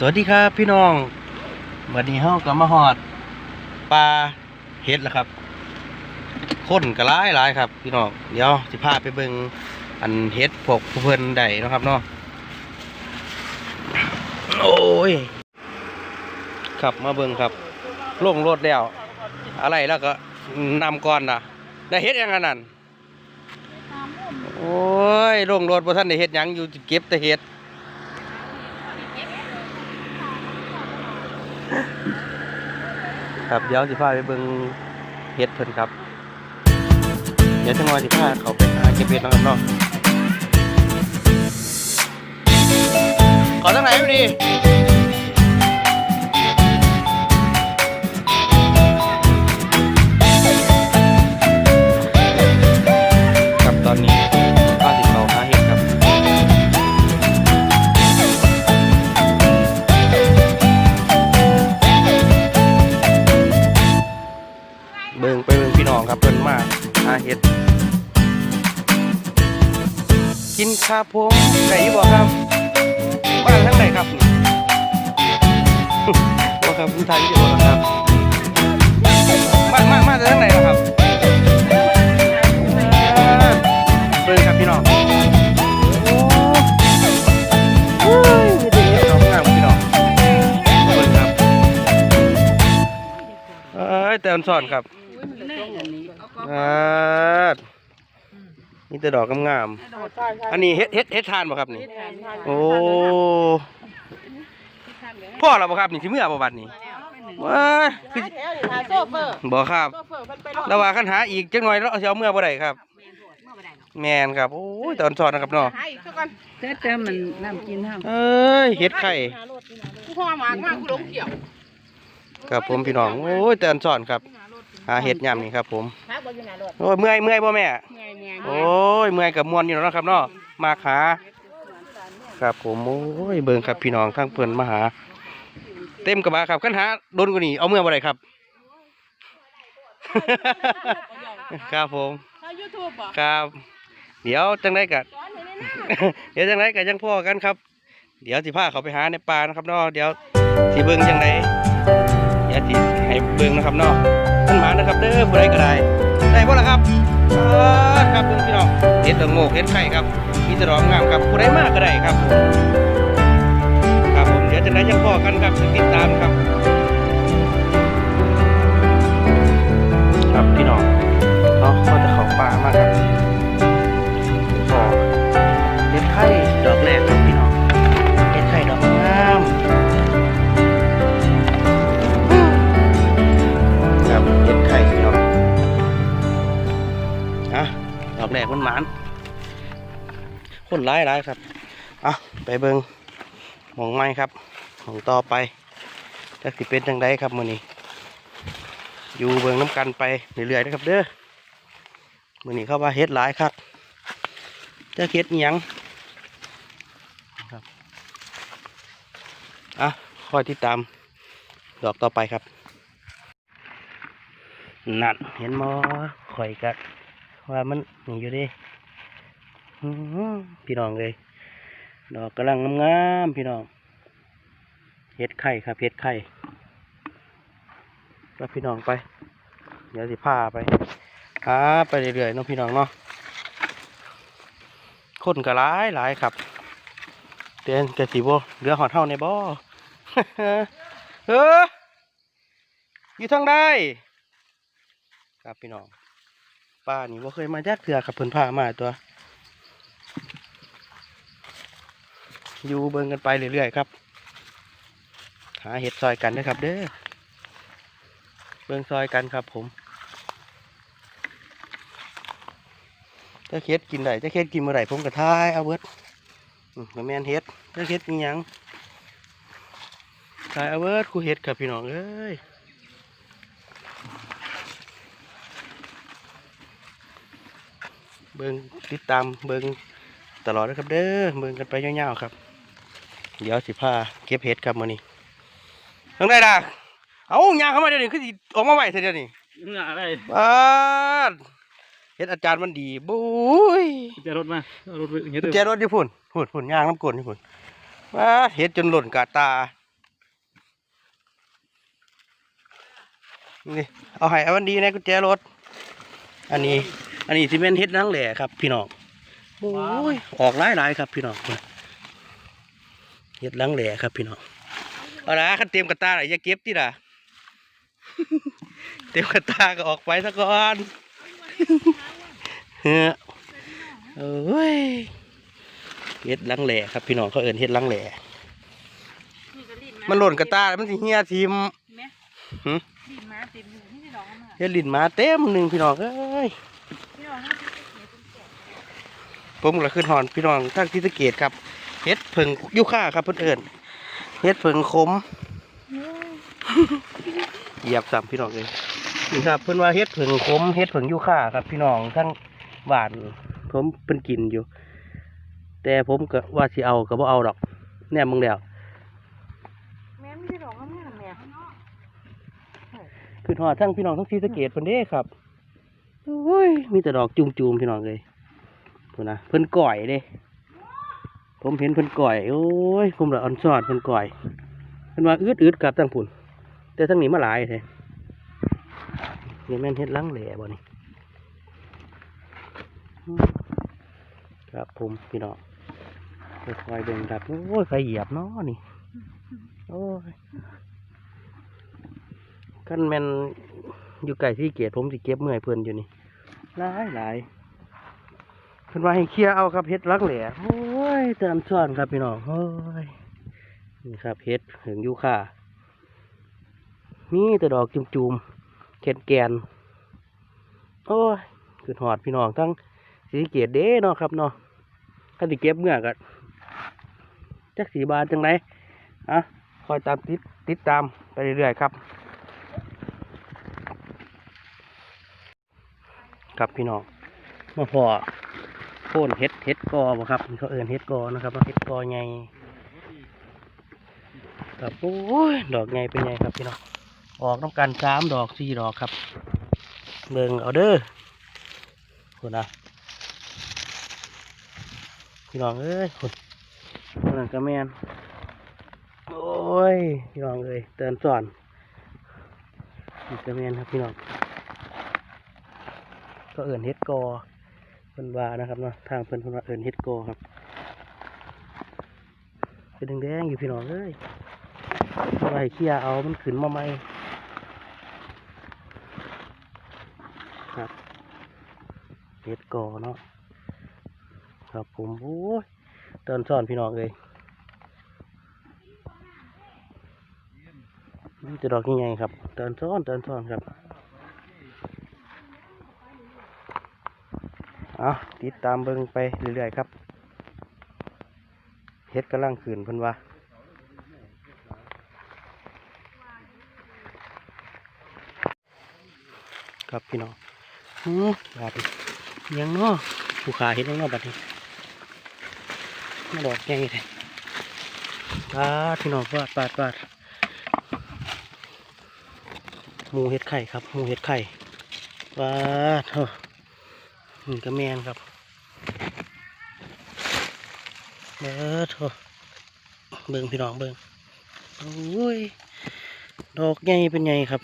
สวัสดีครับพี่น้องวันนี้เฮาก็มาหอดปลาเฮ็ดแล้วครับคนก็หลายหลายครับพี่น้องเดี๋ยวสิพาไปเบิ่งอันเฮ็ดพวกเพิ่นได้เนะครับเนาะโอ้ยครับมาเบิ่งครับลงรถแล้ว อะไรแล้วก็นำก่อนนะได้เฮ็ดยังไงนั่นโอ้ยลงรถบ่ทันได้เฮ็ดหยังอยู่เก็บแต่เฮ็ด ครับเดี๋ยวสิพาไปเบิ่งเฮ็ดเพิ่นครับ เดี๋ยวจังหวะสิพาเขาไปหาเก็บเห็ดเนาะครับเนาะขอทางไหนไปดี ครับผมไหนบอกครับบ้านทั้งไหนครับบอกครับคุณทายวิดีโอนะครับมามามาจากทางไหนล่ะครับเออเบิ่งครับพี่น้องโอ้โอ้ยมีแต่เห็ดดอกงามพี่น้องเบิ่งครับเอ้ยแต่อันสอนครับอ่า มีแต่ดอกงามๆอันนี้เฮ็ดเฮ็ดเฮ็ดทานบ่ครับนี่ โอ้พ่อเราบ่ครับนี่สิเมื่อบ่บัดนี้ว้าคือแถวนี่ค่ะโซเฟอร์บ่ครับโซเฟอร์เพิ่นไปรอแล้วว่าคันหาอีกจักหน่อยเราสิเอาเมื่อบ่ได้ครับ แม่นครับโอ้ยตอนสอนนะครับเนาะหาอีกสักก่อนเต้เต้มันน้ำกินห้ามเอ้ยเฮ็ดไข่กูพ่อหมากมากกูหลงเกี่ยว ครับผมพี่น้องโอ้ยตอนสอนครับ หาเฮ็ดยามนี่ครับผมหาบ่อยู่หน้ารถโอ้ยเมื่อยเมื่อยบ่แม่ เมื่อยเมื่อยโอ้ยเมื่อยกับมวนอยู่แล้วนะครับเนาะมาหาครับผมโอ้ยเบิ่งครับพี่น้องทั้งเพิ่นมาหา เต็มกระบะครับคันหาโดนกว่านี้เอาเมื่อบ่ได้ครับ ครับผมถ้า YouTube บ่ครับ เดี๋ยวจังได้กัสอนให้แน่เดี๋ยวจังไรกันยังพ่อกันครับ เดี๋ยวสิพาเขาไปหาในป่านะครับเนาะเดี๋ยวสิเบิ่งจังไดเดี๋ยวสิให้เบิ่งนะครับเนาะ ขึ้นมานะครับเด้อผู้ใดก็ได้ได้บ่ล่ะครับครับพี่น้องเห็ดละโงกเห็ดไข่ครับมีแตรอกงามครับผู้ใดมากก็ได้ครับผมครับผมเดี๋ยวจะได้ยังพ่อกันครับติดตามครับ ครับพี่น้องเนาะก็จะเข้าป่ามากครับ มันหมานคนร้ายร้ายครับอะไปเบิงมองไม้ครับหมองต่อไปจะสิเป็นจังไดครับมือนี้อยู่เบิงน้ำกันไปเรื่อยๆนะครับเด้อมือนี้เข้าว่าเฮ็ดหลายครับจะเฮ็ดอิหยังอะคอยติดตามดอกต่อไปครับ นั่นเห็นมอข่อยกั ว่ามันนี่อยู่ดิพี่น้องเลยดอกกำลังงามๆพี่น้องเฮ็ดไข่ครับเฮ็ดไข่ก็พี่น้องไป เดี๋ยวสิพาไปหาไปเรื่อยๆน้องพี่น้องเนาะคนก็หลายหลายครับเตียนกะสิบ่เหลือหอดเท่าในบ่เอออยู่ทางใดครับพี่น้อง ป้านี่บ่เคยมาจักเถื่อครับเพิ่นพามาตัว อยู่เบิ่งกันไปเรื่อยๆครับ หาเห็ดซอยกันนะครับ เด้อ เบิ่งซอยกันครับผมถ้าเฮ็ดกินได้ถ้าเฮ็ดกินเมื่อไหร่ผมก็ทายเอาเบิดอืมก็แม่นเฮ็ดเด้อเฮ็ดมีหยังขายเอาเวิดคูเฮ็ดครับพี่น้องเอ้ย เบิงติดตามเบิงตลอดนะครับเด้อเบิงกันไปเยาวๆครับ เดี๋ยวสิพาเก็บเห็ดครับมื่นี้ทั้งได้ดักเอายางเข้ามาเดี๋ยวนี้คือออกมาไหวเสียเดี๋วนี้งาอะไรบ้านเห็ดอาจารย์มันดีบุ้ยเจรถมารถเห็ดเจรถญี่ปุ่นหุ่นหุ่นยางน้ำกลนญี่ปุ่นมาเห็ดจนหล่นกาตานี่เอาไห้เอวันดีนะกุญแจรถ อันนี้ อันนี้ที่เป็นเฮ็ดนังแหล่ครับ พี่น้องโอ้ยออกหลายหลายๆครับพี่น้องเฮ็ดนังแหล่ครับพี่น้องเอาละคันเตรียมกระตาอะไรอย่าเก็บที่ล่ะเตรียมกระตาก็ออกไปซะก่อนเฮ้อโอ้ยเฮ็ดลังแหล่ครับพี่น้องเขาเอิ้นเฮ็ดลังแหล่นี่ก็ลิ้นมันหล่นกระตาแล้วมันสิเหี่ยทิมแม่หึลิ้นมาเต็มหูนี่ได้ดอกมาเฮ็ดลิ้นหมาเต็มหนึ่งพี่น้องเอ้ย พี่น้องเขาจะเสียเป็นแก่ ผมก็ขึ้นหอนพี่น้องทางที่สเกตครับเฮ็ดเพิงยุค่าครับเพื่นเอิญเฮ็ดเพิงคมเหยียบสัมพี่น้องเลยนี่ครับ เพิ่อนว่าเฮ็ดเพิงคมเฮ็ดเพิงยุค่าครับ พี่น้องทั้งหวาน ผมเป็นกินอยู่ แต่ผมก็ว่าสิเอาก็บ่เอาดอก แน่มึงแล้วแม่ไม่ได้ดอกงามๆแม่ขึ้นหอดทั้งพี่น้องทั้งที่สเกตเพิ่นเด้ครับโอ้ยมีแต่ดอกจุ่มๆพี่น้องเลย พุ่นนะเพิ่นก่อยเด้ผมเห็นเพิ่นก่อยโอ้ยผมละอ่อนซอดเพิ่นก่อยเพิ่นว่าอืดอืดๆกลับตั้งพุ่นแต่ทั้งนี้มาหลายแท้นี่แม่นเฮ็ดลังแหล่บ่นี่ครับผมพี่น้องค่อยๆเบิ่งครับโอ้ยใครเหยียบเนาะนี่โอ้ยกันแม่นอยู่ไก่ที่เกียรผมสิเก็บเมื่อยเพิ่นอยู่นี่หลายหลาย เพิ่นว่าให้เคลียร์เอาครับเฮ็ดลักแหล่โอ้ยเติมซ้อนครับพี่น้องโอ้ยนี่ครับเฮ็ดถึงยูค่ามีแต่ดอกจุ่มๆแกนแกนโอ้ยคือหอดพี่น้องทั้งสีเกียรเด้เนาะครับเนาะถ้าสิเก็บเมื่อก็จักสีบาทจังไรอะคอยตามติดติดตามไปเรื่อยๆครับ ครับพี่น้องมาพอ โค่นเฮ็ดเฮ็ดกอบ่ครับเขาเอิ้นเฮ็ดกอนะครับเฮ็ดกอใหญ่ครับโอ้ยดอกใหญ่เป็นไงครับพี่น้องออกต้องการสามดอกสี่ดอกครับเบิ่งเอาเด้อคุณนะพี่น้องเอ้ยคุณคนนั้นก็แมนโอ้ยพี่น้องเอ้ยเตือนสอนนี่ก็แมนครับพี่น้องก็เอิ้นเฮ็ดกอ พิ่นว่านะครับเนาะทางเพิ่นเพิ่นว่าเอิ้นเฮ็ดโกครับ เป็นแดงๆอยู่พี่น้องเอ้ยอาไว้เคลียเอามันขึ้นมาใหม่ครับเฮ็ดโกเนาะครับผมโอ้ยเตือนสอนพี่น้องเลยนี่จะดอกยังไงครับเตือนซ้อนเตือนซ้อนครับ เอาติดตามเบิ่งไปเรื่อยๆครับเฮ็ดกำลังขืนพิ่นว่าครับพี่น้องอือบาดยังเนาะผู้ขาเห็นยังเนาะบัดนี้มาดอกใหญ่เลยปาดพี่น้องปาดปาดปาดหมูเห็ดไข่ครับหมูเห็ดไข่ปาดเฮ้อ นี่ก็แมนครับเบิดโถเบิ่งพี่น้องเบิ่งโอ้ย ดอกใหญ่เป็นไงครับ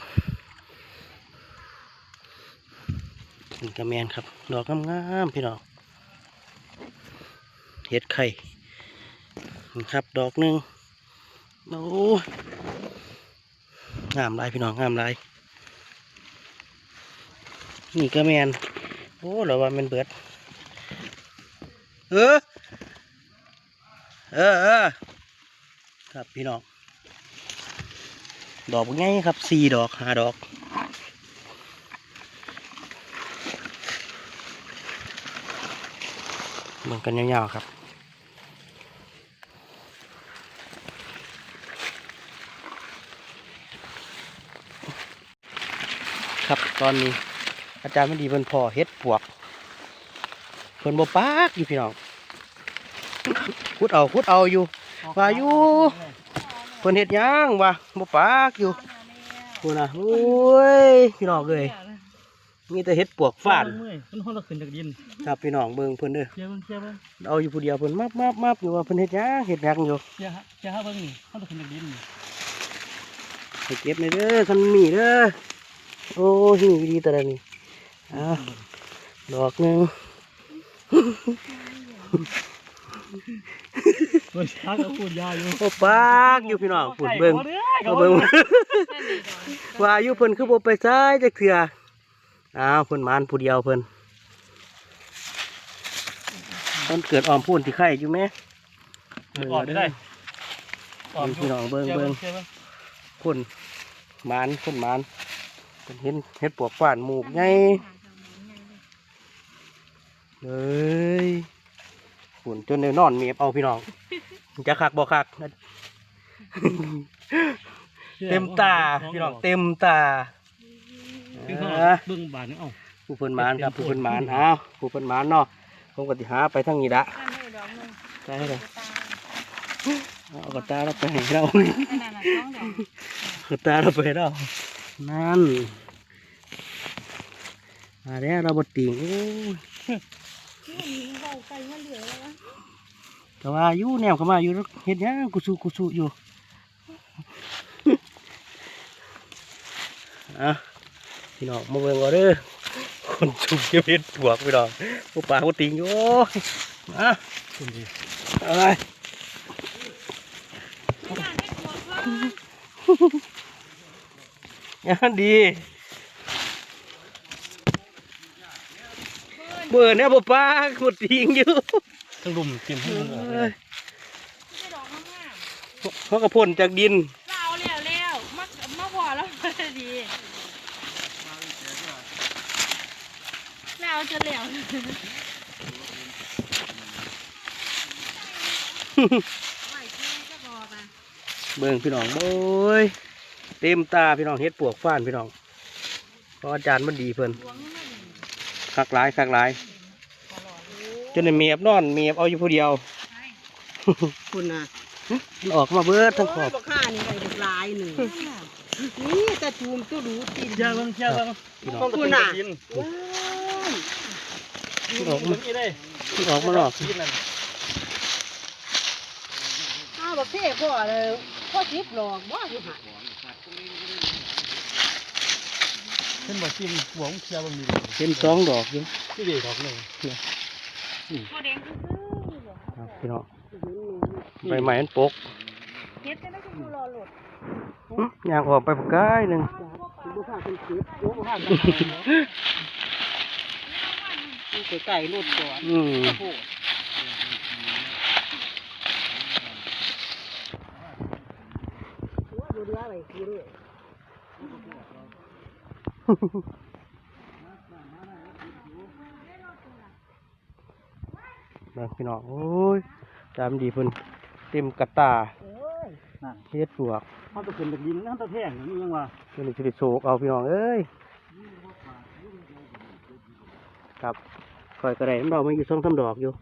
นี่ก็แมนครับ ดอกงามๆพี่น้อง เห็ดไข่ครับ ดอกหนึ่งโอ้งามลายพี่น้องงามลายนี่ก็แมน อ้เราว่ามันเบิด เออ เออเออครับพี่น้อง ดอกง่ายครับสี่ดอกห้าดอกเหมือนกันยาวๆครับครับตอนนี้ อาจารย์ไม่ดีเพิ่นพอเฮ็ดปวก เพิ่นบ่ปากอยู่พี่น้องขุดเอาขุดเอาอยู่ว่าอยู่เพิ่นเฮ็ดหยังวะบ่ปากอยู่พุ่นน่ะโอ้ยพี่น้องเอ้ยมีแต่เฮ็ดปวกฟาดเมื่อยมันห้องเราขึ้นจากดินครับพี่น้องเบิ่งเพิ่นเด้อเชี่ยเบิ่งเชี่ยเบิ่งเอาอยู่ผู้เดียวเพิ่นมับมับมับอยู่ว่าเพิ่นเฮ็ดหยังเฮ็ดหยังอยู่เชี่ยฮะเชี่ยฮะเบิ่งนี่ห้องเราขึ้นจากดินนี่ไปเก็บในอยเด้อคันมีเด้อโอ้หิ้งดีแต่ละนี่ อ้าวดอกหนึ่งเบิ่งช้าก็พูดยาอยู่โอ้ปากอยู่พี่น้องฝุ่นเบิ่งก็เอาเบิ่เบิ่งงว่าอยู่เพิ่นคือบ่ไปซ้ายจักเทื่ออ้าวเพิ่นหมานผู้เดียวเพิ่นมันเกิดออมพูนที่ไข่อยู่แม่อ่อนได้พี่น้องเบิ่งเบิ่งพุ่นหมานพุ่นหมานเพิ่นเห็นเฮ็ดปวกฟ้านหมูกไง เอ้ยฝุ่นจนได้นอนเมียบเอาพี่น้อง จะคักบ่คัก เต็มตาพี่น้องเต็มตาเบิ่งอ่าเบิ่งบาดนี่เอ้าผู้เพิ่นหมานครับผู้เพิ่นหมานอ้าวผู้เพิ่นหมานเนาะผมก็สิหาไปทางนี้ละนั่นให้ดอกหนึงได้เลยตาเอากระตาเราไปให้เราไอ้นั่นน่ะท้องดอกกระตาเราไปให้เรานั่นมาแล้วเราบดติ่งโอ้ยนี่มัน เบาไปมาเหลือแล้ววะแต่ว่าอยู่แนวเข้ามาอยู่เฮ็ดหยังกุสุกุสุอยู่อะพี่น้องมาเบิ่งก่อนเด้อคนชุบเก็บเห็ดปวกพี่น้องผู้ป่าผู้ติ่งอยู่โอ้ยมาคุณดีอะไรไม่น่าได้กลัวเพิ่นยังดี เบื่อเนี่ยบ่ป้าขุดทิ้งอยู่ทั้งลุมเตรียมให้มันออกเลเอ้ยยไม่ได้ดอกงามเขากระพ่นจากดินๆเราแล้วแล้วมามาพอแล้วพอดีแล้วจะแล้วไหวแค่จะพอปะเบิ่งพี่น้องโอ้ยเต็มตาพี่น้องเฮ็ดปวกฟ้านพี่น้องเพราะอาจารย์มันดีเพิ่นหวงนี่มัน คักหลายคักหลายตลอดเลยจนได้เมียบนอนเมียบเอาอยู่ผู้เดียวใช่คุณน่ะมันออกมาเบิดทั้งขอบ โยบักข้านี่ไอ้เด็กหลายหนึ่งนี่แต่จูมตัวดูตีนเจ้าเบิ่งเจ้าเบิ่งพี่น้องต้องคุณน่ะกินว้าวมันออกเบิ่มางอีได้มันออกมาหรอกกินนั่นอ้าวบักเท่พ่อเลยพ่อจิบหลอกบ่สิหา เพิ่นบ่กินหวงเชียเบิ่งดีเห็นสองดอกอยู่นี่ดีดอกหนึงตัวแดงคือคือเหรอครับพี่น้องใบไม้มันปกเฮ็ดจะได้คือรอหลดอื้อย่างออกไปปกกายหนึ่งบ่พาเป็นจิบโอ้บ่พาเป็นไก่ลูดก่อนอืมโอ้โหดูเรืออะไรคือเรือ เบิ่งพี่น้องโอ้ยจำดีเพิ่นเต็มกระตาเอ้ยเฮ็ดปวกมันต้องขึ้นจากดินมันต้องแท่งนี่ยังว่าเดี๋ยวนี้จะได้โศกเอาพี่น้องเอ้ยครับคอยกระไรน้ำดอกมันอยู่สองสามดอกอยู่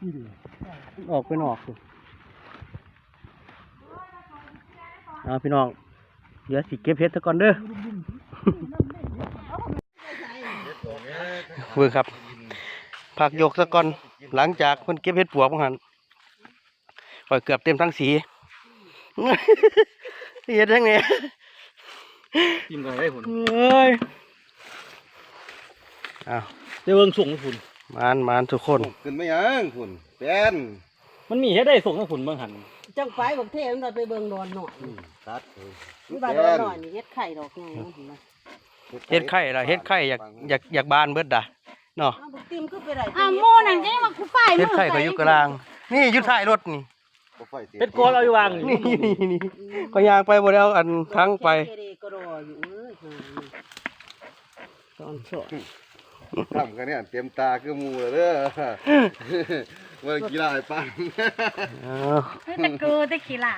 นี่ดีออกเป็นออกสิเอาพี่น้อง เดี๋ยวสิเก็บเห็ดซะก่อนเด้อเพื่อครับผักยกซะก่อน หลังจากมันเก็บเห็ดปวกมั้งหันปล่อยเกือบเต็มทั้งสีเห็ดทั้งนี้กินก็ได้ผลเอ้ยอ้าวเดี๋ยวเบิ่งส่งผล มานมานทุกคนขึ้นไม่ยังคุณเป็นมันมีเฮ็ดได้ส่งผลบางหันจังไปบักเท่มันก็ไปเบิ่งดอนหน่อยตัดเลยนี่บ้านดอนหน่อยนี่เฮ็ดไข่ดอกไงเนาะเห็นไหมเฮ็ดไข่ละเฮ็ดไข่อยากอยากอยากบานเบิดด่ะเนาะอ้าวบักติมคือไปไหนอะโม่นั่นจะมากูป้ายเฮ็ดไข่ก็อยู่กลาง นี่อยู่ท้ายรถนี่บ่ไฟสียเป็นกอนเอาอยู่วางนี่นี่นี่ก็ยางไปบ่ได้เอาอันทั้งไปเก็รออยู่เอ้ยตอนสอ ทำกันเนี่ยเต็มตาคือหมูเลยเด้อวันกีฬาไอ้ปันอ้าวคือตะเกือตะขี้ละ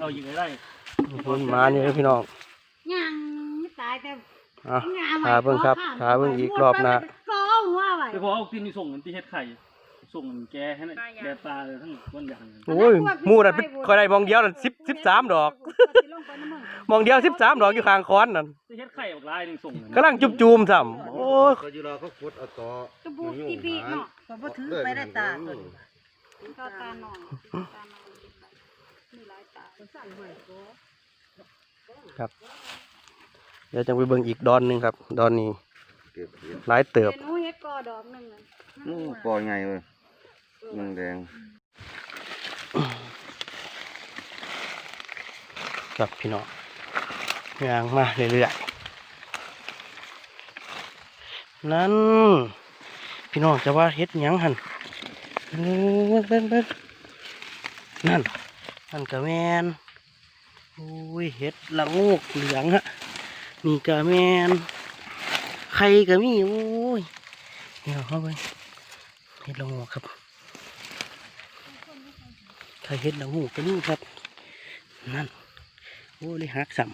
เอาอยู่ได้คนมานี่เด้อพี่น้องยังไม่ตายแต่อะถาเบิ่งครับถาเบิ่งอีกรอบหน้าก็หัวไว้ไปพอเอากินมีส่งที่เฮ็ดไข่ ส่งแกให้นะแกปลาเลยทั้งวันอย่างโอ้ยหมู่นั่นเป็นคอยได้มองเดียวนั่นสิบสิบสามดอก มองเดียวสิบสามดอกอยู่ข้างค้อนนั่นจะเฮ็ดไข่ออกลายหนึ่งส่งกำลังจุบจูมซ้ำโอ้ยเขาอยู่รอเขาขุดเอาต่อตะบูตีบีเนาะก็บ่ถือไปได้ตาตัวนี้ก็ตาหน่อยตาหน่อยมีหลายตาครับ เดี๋ยวจะไปเบิ่งอีกดอนหนึ่งครับ ดอนนี้เก็บเห็ดหลายเติบเดี๋ยวหนูเฮ็ดกอดอกหนึงอะโอ้ปอใหญ่เลย หนึ่งแดง ครับพี่น้องยางมาเรื่อยๆนั่น พี่น้องจะว่าเฮ็ดหยังหันเบิ่งเบิ่งเบิ่งนั่นนั่นกะแมนโอ้ยเฮ็ดละโงกเหลืองฮะนี่กะแมนไข่กะมีโอ้ยนี่เอาเข้าไปเฮ็ดละโงกครับ ไข่เฮ็ดละโงกกะมีครับ นั่น โอ้เลยหักสัม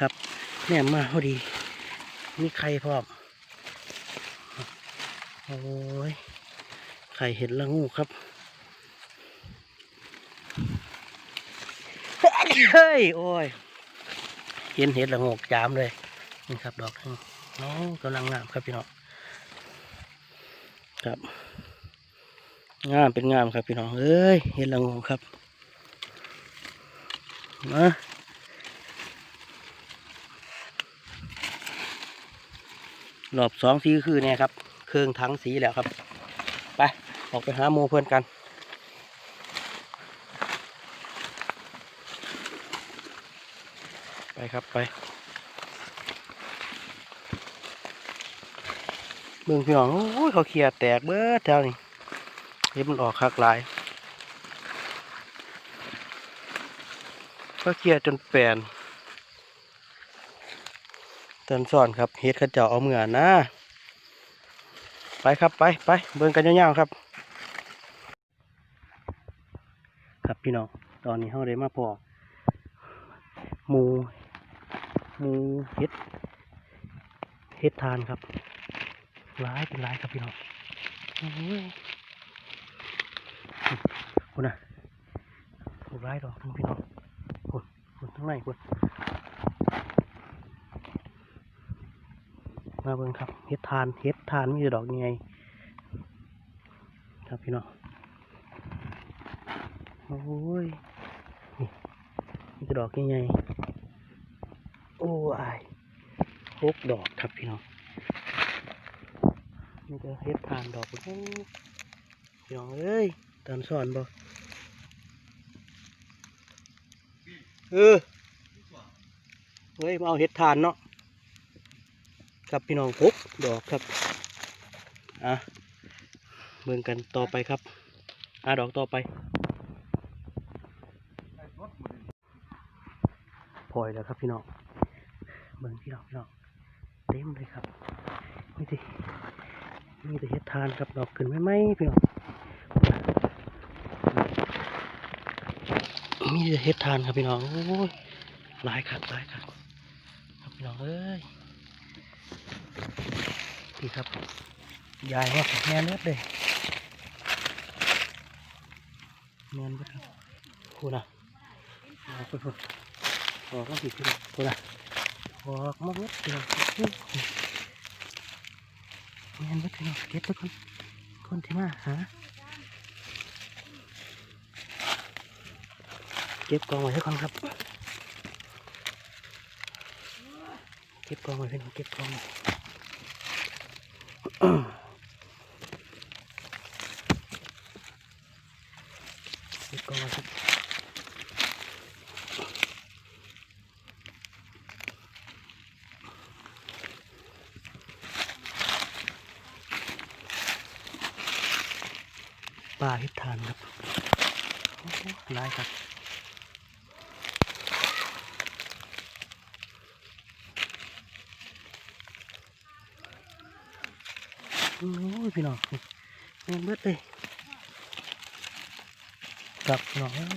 ครับแหนมมาพอดี มีไข่พร้อม โอ้ย ไข่เห็ดละงูครับ เฮ้ย โอ้ย เห็นเห็ดละงูจามเลย นี่ครับ ดอกหนึงน้องกำลังงามครับพี่น้อง ครับ งามเป็นงามครับพี่น้องเอ้ยเห็ดละงูครับมารอบสองสีคือเนี่ยครับ เครื่องทั้งสีแล้วครับ ไป ออกไปหาหมูเพื่อนกันไปครับ ไปเบิ่งพี่น้องโอ้ยเขาเคลียร์แตกเบิดแถวนี้เห็ นมันออกคักหลายก็เคลียจนแปลนเตือนสอนครับเฮ็ดเข้าเจ้าเอาเหมือนะ ไปครับไปไปเบิ่งกันยาวๆครับ ครับพี่น้องตอนนี้เฮาได้มาพอหมูหมูเฮ็ดเฮ็ดทานครับหลายเป็นหลายครับพี่น้องโอ้ย คุณนะถูกหลายดอกทั้งพี่น้องคุณคุณทั้งในคุณมาเบิ่งครับเฮ็ดทานเฮ็ดทานมีแต่ดอกยังไงครับพี่น้องโอ้ยนี่มีดอกยังไงโอ้อายหกดอกครับพี่น้องนี่จะเฮ็ดทานดอกโอ้พี่น้องเอ้ยตามสอนบ่ เออเฮ้ยมาเอาเห็ดทานเนาะครับพี่น้องพุกดอกครับอะเบิ่งกันต่อไปครับอะดอกต่อไปพลอยแล้วครับพี่น้องเบิ่งพี่น้องพี่น้องเต็มเลยครับนี่สิมีแต่เห็ดทานครับดอกขึ้นไม่ไหมพี่น้อง มีเห็ดทานครับพี่น้องโอ้ยหลายครับหลายครับครับพี่น้องเอ้ยพี่ครับยายว่าแม่เลือดเลยแม่นเบิดคุณอะออกไปพุ่นออกมาสิพี่น้องคุณอะออกมาเบิดพี่น้องแม่นเบิดพี่น้องเก็บไปคนคนที่มาหา เก็บกองไว้ให้ก่อนครับ เก็บกองไว้เพื่อนเก็บกองไว้เก็บกองไว้ครับปลาเห็ดทานครับหลายครับ โอ้ยพี่น้องเงินเบิดเลยกลับพี่น้องเอ้ย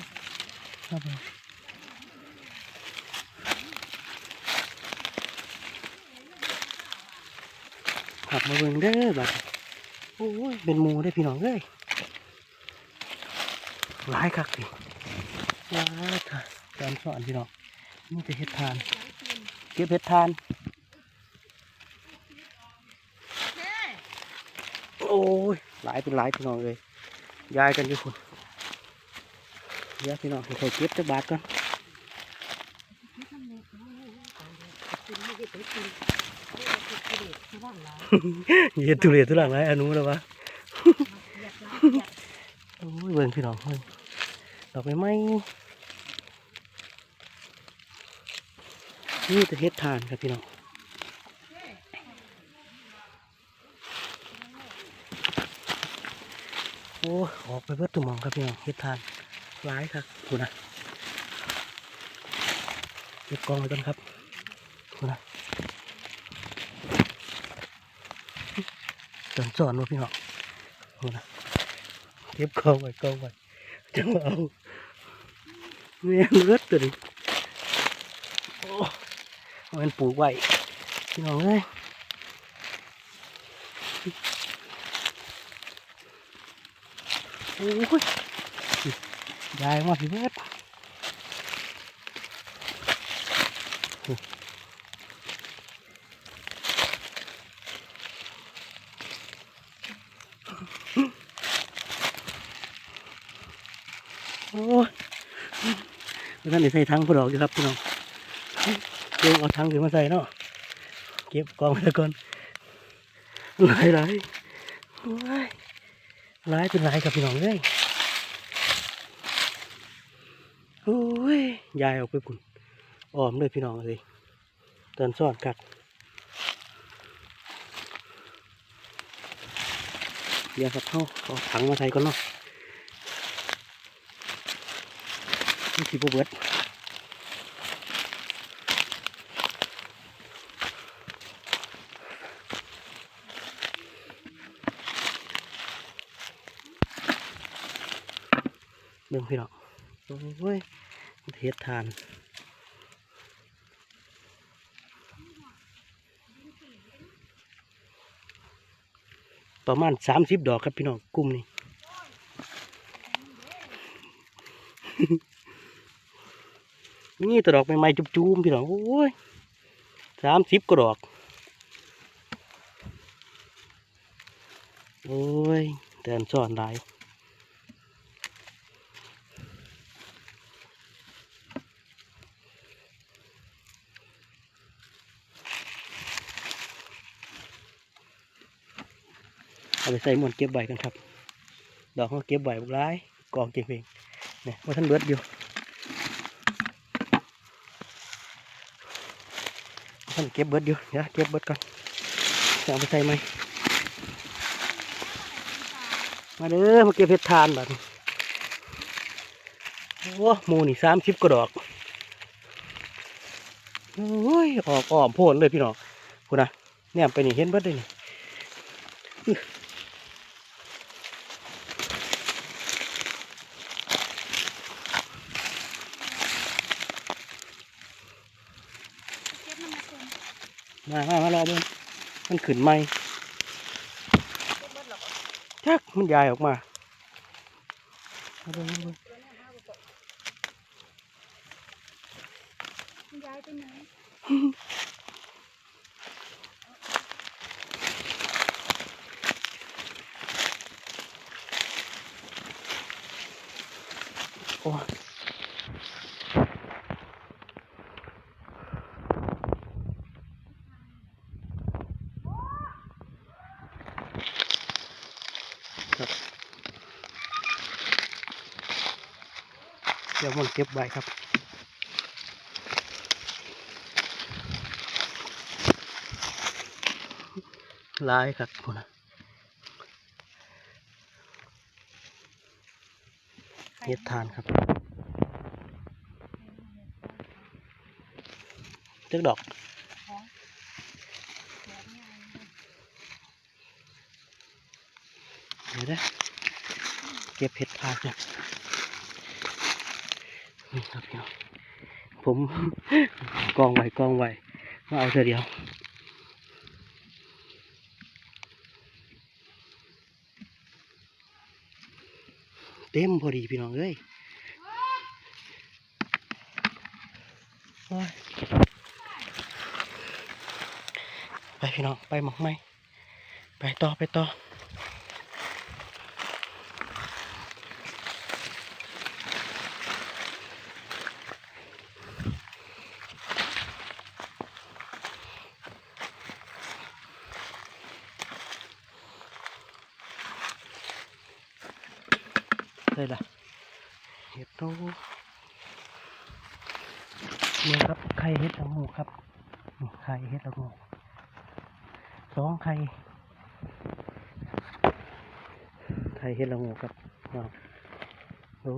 ครับผมหับมาเบิ่งเด้อบัดโอ้ยเป็นมูได้พี่น้องเอ้ยหลายคักสิว้าวค่ะตามสอนพี่น้องนี่จะเฮ็ดทาน เก็บเฮ็ดทาน โอ้ยหลายเป็นหลายพี่น้องเลยยายกันอยู่คุณเดี๋ยวพี่น้องให้เขาเก็บจะบาทก่อนเย็นทุเรศทุลังไรอนุแล้ววะโอ้ยเบิ่งพี่น้องเบิ่งดอกไม้ไม้นี่จะเฮ็ดทานครับพี่น้องโออกไปเบิดตุ่มองครับพี่น้องเฮ็ดทานร้ายครับคุณนะเก็บกองไว้ก่อนครับคุณนะจนสอนว่าพี่น้องเอานะเก็บกองไว้กองไว้จะมาเอาเมียเลือดตัวนี้โอ้มันปลูกไว้พี่น้องเอ้ย อ้ยยายมาพี่เบิดโอ้ยท่านได้ใส่ถังพอดอกอยู่ครับพี่น้องเดี๋ยวเอาถังขึ้นมาใส่เนาะ เก็บกองไว้ก่อนหลายหลายโอ้ย หลายเป็นหลายครับพี่น้องเอ้ยโอ้ยยายออกไปปุ่นอ้อมเลยพี่น้องเลยเตือนซ่อนกัดเดี๋ยวครับเขาเอาถังมาใส่ก่อนเนาะนี่สิบเบิด เบิ่งพี่น้องโอ้ยเทศทานประมาณสามสิบดอกครับพี่น้องกลุ่มนี้นี่ตดอกใหม่ๆจุ่มๆพี่น้องโอ้ยสามสิบกว่าดอก โอ้ยแต่อันซ่อนหลาย ไปใส่หมวนเก็บใบกันครับ ดอกเขาเก็บใบบุกร้ายกองเก็บเองเนี่ยว่าท่านเบิดอยู่ท่านเก็บเบิดอยู่เดี๋ยวเก็บเบิดก่อนจะเอาไปใส่ไหมมาเด้อมาเก็บเห็ดทานแบัดนี้โอ้หมูนี่สามสิบกว่าดอกโอ้ยออกอ้อมโพนเลยพี่น้องคุณนะเนี่ยไปนี่เห็นเบิดเลยนี่อื้อ เก็บน้ำมันคน มามามารอเบิ่งมันขึ้นไหมเก็บเบิดหรอกจักมันยายออกมามาเบิ่งมาเบิ่งมันย้ายไปไหน เก็บไว้ครับลายครับคุณนะเฮ็ดทานครับเลือกดอกเดี๋ยวนะเก็บเห็ดทานเนี่ย ครับพี่น้ผมกองไว้กองไว้มาเอาเธอเดียวเต็มพอดีพี่น้องเอ้ยไปพี่น้องไปหมองไหมไปต่อไปต่อ ได้ละเห็ดโตเนี่ยครับ ไข่เห็ดละโงูครับ ไข่เห็ดละโงูสองไข่ ไข่เห็ดละโงูครับเนาะโอ้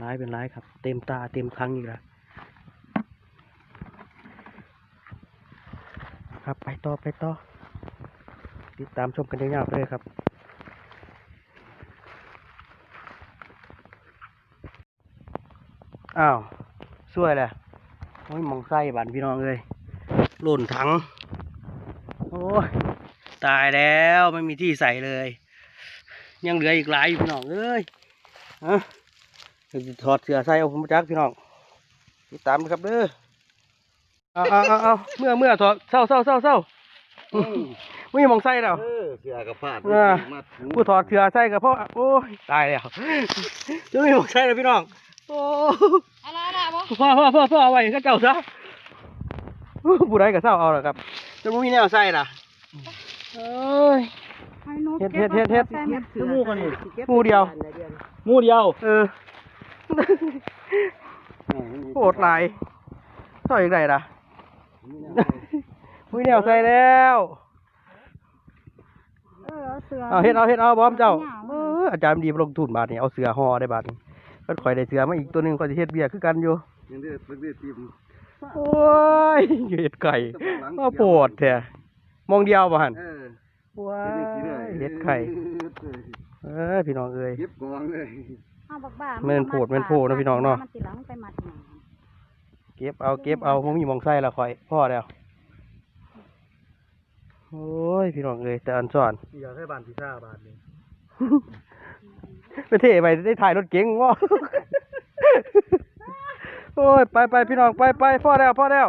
ร้ายเป็นร้ายครับ เต็มตาเต็มครั้งอีกแล้วครับไปต่อไปต่อติดตามชมกันยาวๆเลยครับ อ้าว ช่วยแหละโอ้ยหมองไส้บันพี่น้องเลยหล่นถัง โอ้ยตายแล้วไม่มีที่ใส่เลย ยังเหลืออีกหลายอยู่พี่น้องเอ้ยฮะเดี๋ยวจะถอดเสื้อใส่เอาผมมาจักพี่น้องติดตามนะครับเด้อเอาเอาเอาเอาเมื่อเมื่อถอดเศร้าเศร้าเศร้าเศร้าไม่มีหมองไส้แล้ว เออเสียกับพลาดเออมาถูผู้ถอดเสื้อใส่กับพ่อโอ้ยตายแล้วจะไม่มีหมองไส้แล้วพี่น้อง โอ้อะไรอะไรบ่พ่อพ่อพ่อพ่อเอาไว้ก็เจ้าซะผู้ใดก็เศร้าเอาละครับจะไม่มีแนวใส่ล่ะเอ้ยให้หนูเฮ็ดเฮ็ดเฮ็ดเฮ็ดก็บอาใส่มาจมูกกันนี่หมู่เดียวหมูเดียว เออโหดหลายเท่าอีกไรล่ะไม่มีแนวใส่แล้วเออเอาเสือเอาเฮ็ดเอาเฮ็ดเอาบอมเจ้าหนวเอออาจารย์ดีมาลงทุนบาทนี่เอาเสือห่อได้บาทนี่ ก็ข่อยได้เสือมาอีกตัวหนึงข่อยสิเฮ็ดเบียร์คือกันอยู่ยังได้ฝึกได้ทีมโอ้ยเฮ็ดไก่มาโปวดแท้มองเดียวบ่หั่นเออว้าเฮ็ดได้ทีเลยยเฮ็ดไข่เอ้ยพี่น้องเอ้ยเก็บกองเลยเอาบักบ้าแม่นโพดแม่นโพดนะพี่น้องเนาะมันสิหลังไปมัดหยังเก็บเอาเก็บเอาผมมีหมองไส้ละข่อยพ่อแล้วโอ้ยพี่น้องเอ้ยแต่อันสอนอยากให้บานพิซซ่าบานนี้ ไปเท่ไปได้ถ่ายรถเก๋งวะโอ้ย ไปไปพี่น้องไปไปพ่อแล้วพ่อแล้ว